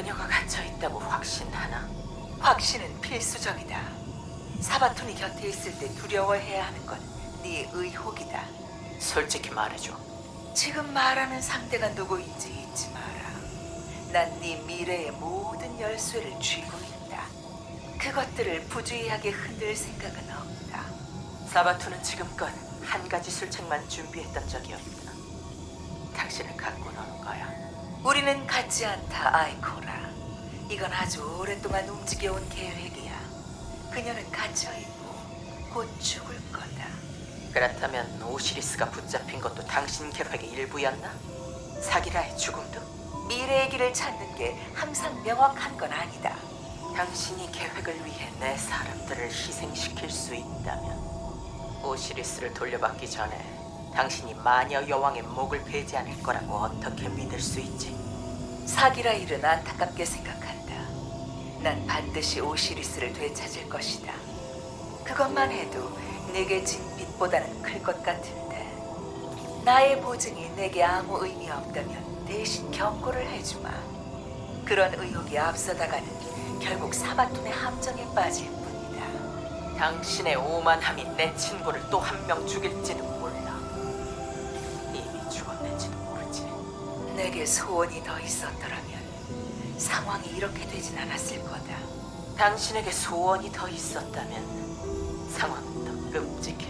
그녀가 갇혀 있다고 확신하나? 확신은 필수적이다. 사바톤이 곁에 있을 때 두려워해야 하는 건 네 의혹이다. 솔직히 말해줘. 지금 말하는 상대가 누구인지 잊지 마라. 난 네 미래의 모든 열쇠를 쥐고 있다. 그것들을 부주의하게 흔들 생각은 없다. 사바투는 지금껏 한 가지 술책만 준비했던 적이 없다. 당신을 갖고 노는 거야. 우리는 같지 않다, 아이코라. 이건 아주 오랫동안 움직여온 계획이야. 그녀는 갇혀 있고 곧 죽을 거다. 그렇다면 오시리스가 붙잡힌 것도 당신 계획의 일부였나? 사기라의 죽음도? 미래의 길을 찾는 게 항상 명확한 건 아니다. 당신이 계획을 위해 내 사람들을 희생시킬 수 있다면 오시리스를 돌려받기 전에 당신이 마녀 여왕의 목을 베지 않을 거라고 어떻게 믿을 수 있지? 사기라 일은 안타깝게 생각한다. 난 반드시 오시리스를 되찾을 것이다. 그것만 해도 내게 진 빚보다는 클 것 같은데. 나의 보증이 내게 아무 의미 없다면 대신 경고를 해주마. 그런 의혹이 앞서다가는 결국 사바톤의 함정에 빠질 뿐이다. 당신의 오만함이 내 친구를 또 한 명 죽일지는 몰라. 내게 소원이 더 있었더라면 상황이 이렇게 되진 않았을 거다. 당신에게 소원이 더 있었다면 상황은 더 끔찍해.